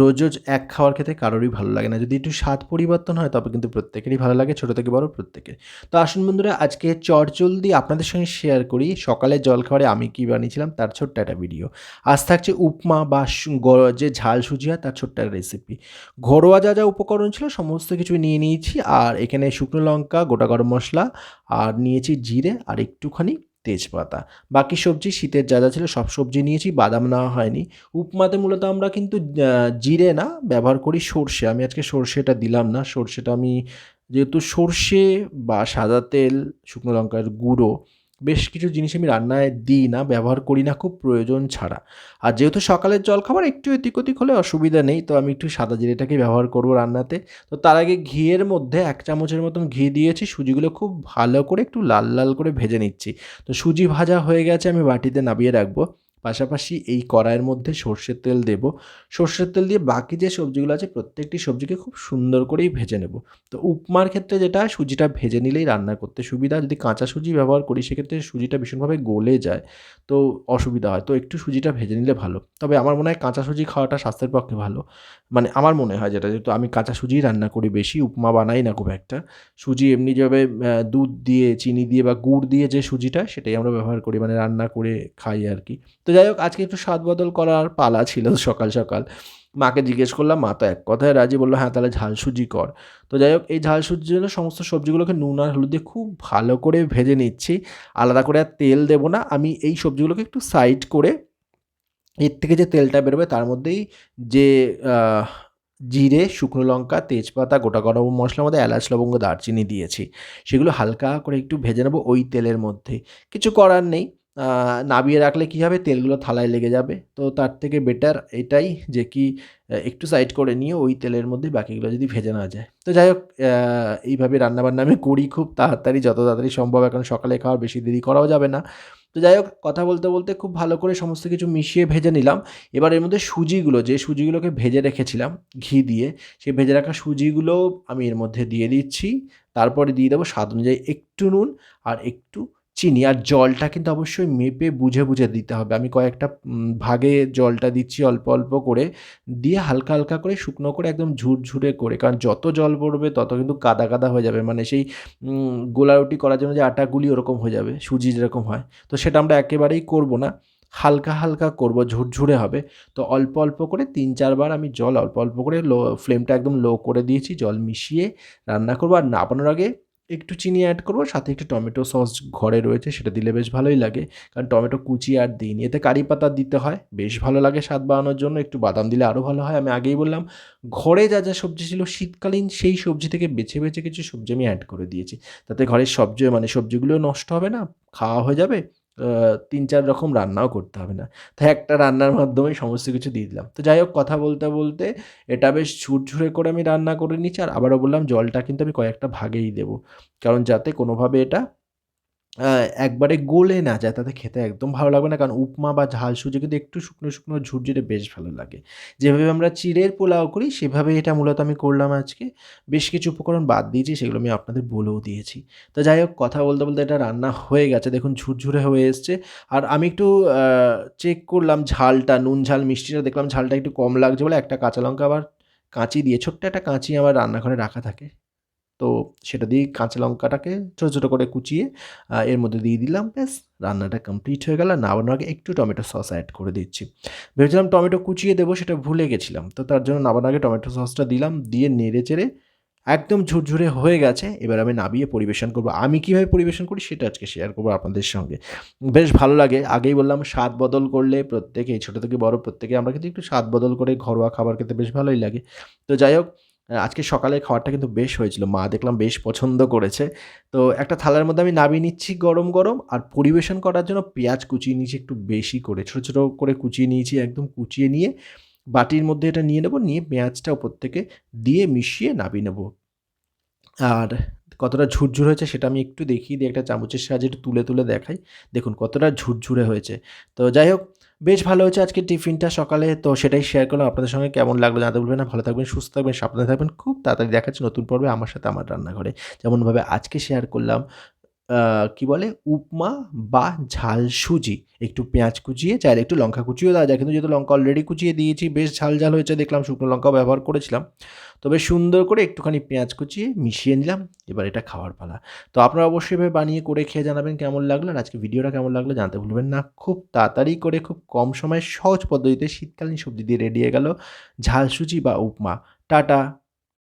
রোজ রোজ এক খাওয়ার খেতে কারোরই ভালো লাগে না। যদি একটু স্বাদ পরিবর্তন হয়, তবে কিন্তু প্রত্যেকেরই ভালো লাগে, ছোটো থেকে বড় প্রত্যেকের। তো আসুন বন্ধুরা, আজকে চটজলদি আপনাদের সঙ্গে শেয়ার করি সকালে জলখাবারে আমি কী বানিয়েছিলাম, তার ছোট্ট একটা ভিডিও আজ থাকছে উপমা বা যে ঝাল সুজি হয়, তার ছোট্ট একটা রেসিপি ঘরোয়া যা যা উপকরণ ছিল, সমস্ত কিছু নিয়ে নিয়েছি, আর এখানে শুকনো লঙ্কা, গোটা গরম মশলা, আর নিয়েছি জিরে, আর একটুখানি তেজপাতা। বাকি সবজি শীতের যা যা ছিল সব সবজি নিয়েছি, বাদাম নেওয়া হয়নি। উপমাতে মূলত আমরা কিন্তু জিরে না ব্যবহার করি, সর্ষে। আমি আজকে সর্ষেটা দিলাম না। সর্ষেটা আমি যেহেতু সর্ষে বা সাদা তেল, শুকনো লঙ্কার গুঁড়ো বেশ কিছু জিনিস আমি রান্নায় দিই না, ব্যবহার করি না, খুব প্রয়োজন ছাড়া। আর যেহেতু সকালের জলখাবার, একটু এদিক ওদিক হলে অসুবিধা নেই, তো আমি একটু সাদা জিরেটাকে ব্যবহার করব রান্নাতে। তো তার আগে ঘিয়ের মধ্যে এক চামচের মতন ঘি দিয়েছি, সুজিগুলো খুব ভালো করে একটু লাল লাল করে ভেজে নিচ্ছি। তো সুজি ভাজা হয়ে গেছে, আমি বাটিতে নামিয়ে রাখব। পাশাপাশি এই কড়াইয়ের মধ্যে সর্ষের তেল দেব। সর্ষের তেল দিয়ে বাকি যে সবজিগুলো আছে, প্রত্যেকটি সবজিকে খুব সুন্দর করেই ভেজে নেব। তো উপমার ক্ষেত্রে যেটা, সুজিটা ভেজে নিলেই রান্না করতে সুবিধা। যদি কাঁচা সুজি ব্যবহার করি, সেক্ষেত্রে সুজিটা ভীষণভাবে গলে যায়, তো অসুবিধা হয়। তো একটু সুজিটা ভেজে নিলে ভালো। তবে আমার মনে হয় কাঁচা সুজি খাওয়াটা স্বাস্থ্যের পক্ষে ভালো। মানে আমার মনে হয় যেটা, যেহেতু আমি কাঁচা সুজিই রান্না করি বেশি, উপমা বানাই না খুব একটা। সুজি এমনি যেভাবে দুধ দিয়ে, চিনি দিয়ে বা গুড় দিয়ে যে সুজিটা, সেটাই আমরা ব্যবহার করি মানে রান্না করে খাই আর কি তো যাই হোক, আজকে একটু স্বাদ বদল করার পালা ছিল সকাল সকাল। মাকে জিজ্ঞেস করলাম, মা, তো এক কথায় রাজি? বলল হ্যাঁ তাহলে ঝাল সুজি কর। তো যাই হোক, এই ঝাল সুজির জন্য সমস্ত সবজিগুলোকে নুন আর হলুদ দিয়ে খুব ভালো করে ভেজে নিচ্ছি। আলাদা করে আর তেল দেবো না। আমি এই সবজিগুলোকে একটু সাইড করে এর থেকে যে তেলটা বেরোবে তার মধ্যেই যে জিরে, শুকনো লঙ্কা, তেজপাতা, গোটা গরম মশলার মধ্যে এলাচ, লবঙ্গ, দারচিনি দিয়েছি। সেগুলো হালকা করে একটু ভেজে নেব ওই তেলের মধ্যে। কিছু করার নেই। নাবিয়ে রাখলে কী হবে? তেলগুলো থালায় লেগে যাবে। তো তার থেকে বেটার এটাই যে কি একটু সাইড করে নিয়ে ওই তেলের মধ্যে বাকিগুলো যদি ভেজে না যায়। তো যাই হোক এইভাবে রান্নাবান্না আমি করি খুব তাড়াতাড়ি, যত তাড়াতাড়ি সম্ভব। এখন সকালে খাওয়ার বেশি দেরি করাও যাবে না। তো যাই হোক, কথা বলতে বলতে খুব ভালো করে সমস্ত কিছু মিশিয়ে ভেজে নিলাম। এবার এর মধ্যে সুজিগুলো, যে সুজিগুলোকে ভেজে রেখেছিলাম ঘি দিয়ে সেই ভেজে রাখা সুজিগুলো আমি এর মধ্যে দিয়ে দিচ্ছি। তারপরে দিয়ে দেবো স্বাদ অনুযায়ী একটু নুন আর একটু চিনি আর জলটা কিন্তু অবশ্যই মেপে বুঝে বুঝে দিতে হবে। আমি কয়েকটা ভাগে জলটা দিচ্ছি অল্প অল্প করে। দিয়ে হালকা হালকা করে শুকনো করে একদম ঝুরঝুরে করে। কারণ যত জল পড়বে তত কিন্তু কাদা কাদা হয়ে যাবে। মানে সেই গোলা রুটি করার জন্য যে আটাগুলি ওরকম হয়ে যাবে, সুজি যেরকম হয়। তো সেটা আমরা একেবারেই করব না। হালকা হালকা করব, ঝুরঝুরে হবে। তো অল্প অল্প করে তিন, চারবার আমি জল অল্প অল্প করে লো, ফ্লেমটা একদম লো করে দিয়েছি। জল মিশিয়ে রান্না করব। আর নামানোর আগে একটু চিনি অ্যাড করব, সাথে একটু টমেটো সস ঘরে রয়েছে, সেটা দিলে বেশ ভালোই লাগে। কারণ টমেটো কুচি আর দিইনি। এতে কারি পাতা দিতে হয়, বেশ ভালো লাগে স্বাদ বাড়ানোর জন্য। একটু বাদাম দিলে আরও ভালো হয়। আমি আগেই বললাম, ঘরে যা যা সবজি ছিল শীতকালীন, সেই সবজি থেকে বেছে বেছে কিছু সবজি আমি অ্যাড করে দিয়েছি। তাতে ঘরের সবজি মানে সবজিগুলো নষ্ট হবে না, খাওয়া হয়ে যাবে। তিন চার রকম রান্নাও করতে হবে না। তাই একটা রান্নার মাধ্যমে সমস্ত কিছু দিয়ে দিলাম। তো যাই হোক, কথা বলতে বলতে এটা বেশ ঝুরঝুরে করে আমি রান্না করে নিচ্ছি আর আবারও বললাম, জলটা কিন্তু আমি কয়েকটা ভাগেই দেবো। কারণ যাতে কোনোভাবে এটা একবারে গলে না যায়, তাতে খেতে একদম ভালো লাগবে না। কারণ উপমা বা ঝাল সুজি কিন্তু একটু শুকনো শুকনো ঝুরঝুরে বেশ ভালো লাগে। যেভাবে আমরা চিড়ের পোলাও করি, সেভাবে এটা মূলত আমি করলাম আজকে। বেশ কিছু উপকরণ বাদ দিয়েছি, সেগুলো আমি আপনাদের বলেও দিয়েছি। তো যাই হোক, কথা বলতে বলতে এটা রান্না হয়ে গেছে। দেখুন, ঝুরঝুরে হয়ে এসছে। আর আমি একটু চেক করলাম ঝালটা, নুন ঝাল, মিষ্টিটা দেখলাম ঝালটা একটু কম লাগছে বলে একটা কাঁচা লঙ্কা আবার কাঁচি দিয়ে, ছোট্ট একটা কাঁচি আমার রান্নাঘরে রাখা থাকে। সেটা দিয়ে কাঁচা লঙ্কাটাকে ছোটো ছোটো করে কুচিয়ে এর মধ্যে দিয়ে দিলাম। ব্যাস, রান্নাটা কমপ্লিট হয়ে গেল। নামানোর আগে একটু টমেটো সস অ্যাড করে দিচ্ছি। ভেবেছিলাম টমেটো কুচিয়ে দেবো, সেটা ভুলে গেছিলাম। তো তার জন্য নামানোর আগে টমেটো সসটা দিলাম, দিয়ে নেড়ে চেড়ে একদম ঝুরঝুরে হয়ে গেছে। এবার আমি নামিয়ে পরিবেশন করব। আমি কীভাবে পরিবেশন করি সেটা আজকে শেয়ার করব আপনাদের সঙ্গে। বেশ ভালো লাগে। আগেই বললাম, স্বাদ বদল করলে প্রত্যেকেই, ছোটো থেকে বড় প্রত্যেকে আমরা কিন্তু একটু স্বাদ বদল করে ঘরোয়া খাবার খেতে বেশ ভালোই লাগে। তো যাই হোক আজকে সকালে খাবারটা কিন্তু বেশ হয়েছিল। মা দেখলাম বেশ পছন্দ করেছে। তো একটা থালার মধ্যে আমি নামিয়ে নিচ্ছি গরম গরম আর পরিবেশন করার জন্য পেঁয়াজ কুচিয়ে নিয়েছি একটু বেশি করে। ছোটো ছোটো করে কুচিয়ে নিয়েছি, একদম কুচিয়ে নিয়ে বাটির মধ্যে এটা নিয়ে নেব, নিয়ে পেঁয়াজটা ওপর থেকে দিয়ে মিশিয়ে নামিয়ে নেব। আর কতটা ঝুরঝুরে হয়েছে সেটা আমি একটু দেখিয়ে দিয়ে একটা চামচের সাহায্যে একটু তুলে তুলে দেখাই। দেখুন কতটা ঝুরঝুরে হয়েছে। তো যাই হোক বেশ ভালো হয়েছে আজকে টিফিনটা সকালে, তো সেটাই শেয়ার করলাম। আপনাদের সঙ্গে কেমন লাগল জানাতে বলবেন না। ভালো থাকবেন, সুস্থ থাকবেন, সাবধানে থাকবেন। খুব তাড়াতাড়ি দেখাচ্ছে নতুন পর্বে আমার সাথে আমার রান্নাঘরে। যেমনভাবে আজকে শেয়ার করলাম কি বলে উপমা বা ঝাল সুজি। একটু পেঁয়াজ কুচিয়ে চাইলে একটু লঙ্কা কুচিও দেওয়া যায়। কিন্তু যেহেতু লঙ্কা অলরেডি কুচিয়ে দিয়েছি বেশ ঝাল, ঝাল হয়েছে দেখলাম শুকনো লঙ্কাও ব্যবহার করেছিলাম। তো বেশ সুন্দর করে একটুখানি পেঁয়াজ কুচিয়ে মিশিয়ে নিলাম। এবার এটা খাওয়ার পালা। তো আপনারা অবশ্যই এভাবে বানিয়ে করে খেয়ে জানাবেন কেমন লাগল। আর আজকে ভিডিওটা কেমন লাগল জানতে ভুলবেন না। খুব তাড়াতাড়ি করে খুব কম সময়ে সহজ পদ্ধতিতে শীতকালীন সবজি দিয়ে রেডি হয়ে গেল ঝাল সুজি বা উপমা। টাটা।